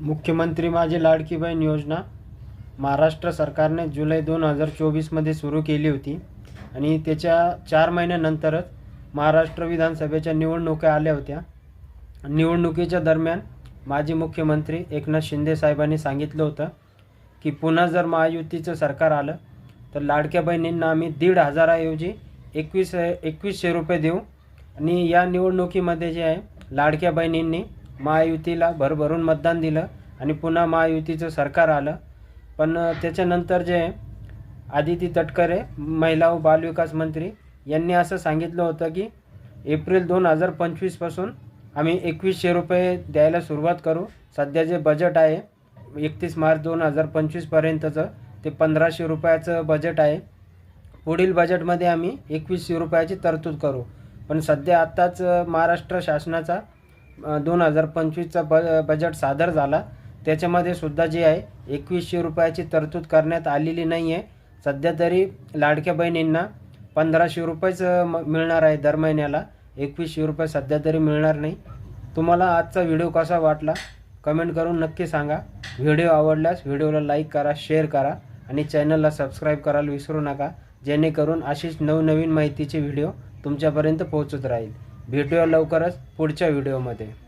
मुख्यमंत्री माझी लाडकी बहीण योजना महाराष्ट्र सरकारने जुलै दोन हजार चोवीसमध्ये सुरू केली होती. आणि त्याच्या चार महिन्यानंतरच महाराष्ट्र विधानसभेच्या निवडणुका आल्या होत्या. निवडणुकीच्या दरम्यान माजी मुख्यमंत्री एकनाथ शिंदे साहेबांनी सांगितलं होतं की पुन्हा जर महायुतीचं सरकार आलं तर लाडक्या बहिणींना आम्ही दीड हजाराऐवजी एकवीस एकवीसशे रुपये देऊ. आणि या निवडणुकीमध्ये जे आहे लाडक्या बहिणींनी महायुतीला भरभरून मतदान दिलं आणि पुन्हा महायुतीचं सरकार आलं. पण त्याच्यानंतर जे आदिती तटकरे महिला व बालविकास मंत्री यांनी असं सांगितलं होतं की एप्रिल दोन हजार पंचवीसपासून आम्ही एकवीसशे रुपये द्यायला सुरुवात करू. सध्या जे बजेट आहे एकतीस मार्च दोन हजार पंचवीसपर्यंतचं ते पंधराशे रुपयाचं बजेट आहे. पुढील बजेटमध्ये आम्ही एकवीसशे रुपयाची तरतूद करू. पण सध्या आत्ताच महाराष्ट्र शासनाचा दोन हजार पंचवीसचा ब बजेट सादर झाला. त्याच्यामध्ये सुद्धा जे आहे एकवीसशे रुपयाची तरतूद करण्यात आलेली नाही आहे सध्या तरी लाडक्या बहिणींना पंधराशे रुपयेच म मिळणार आहे दर महिन्याला. एकवीसशे रुपये सध्या तरी मिळणार नाही. तुम्हाला आजचा व्हिडिओ कसा वाटला? कमेंट करून नक्की सांगा. व्हिडिओ आवडल्यास व्हिडिओला लाईक करा शेअर करा आणि चॅनलला सबस्क्राईब करायला विसरू नका. जेणेकरून अशीच नवनवीन माहितीचे व्हिडिओ तुमच्यापर्यंत पोहोचत राहील. भेटूया लवकरच पुढच्या व्हिडिओमध्ये.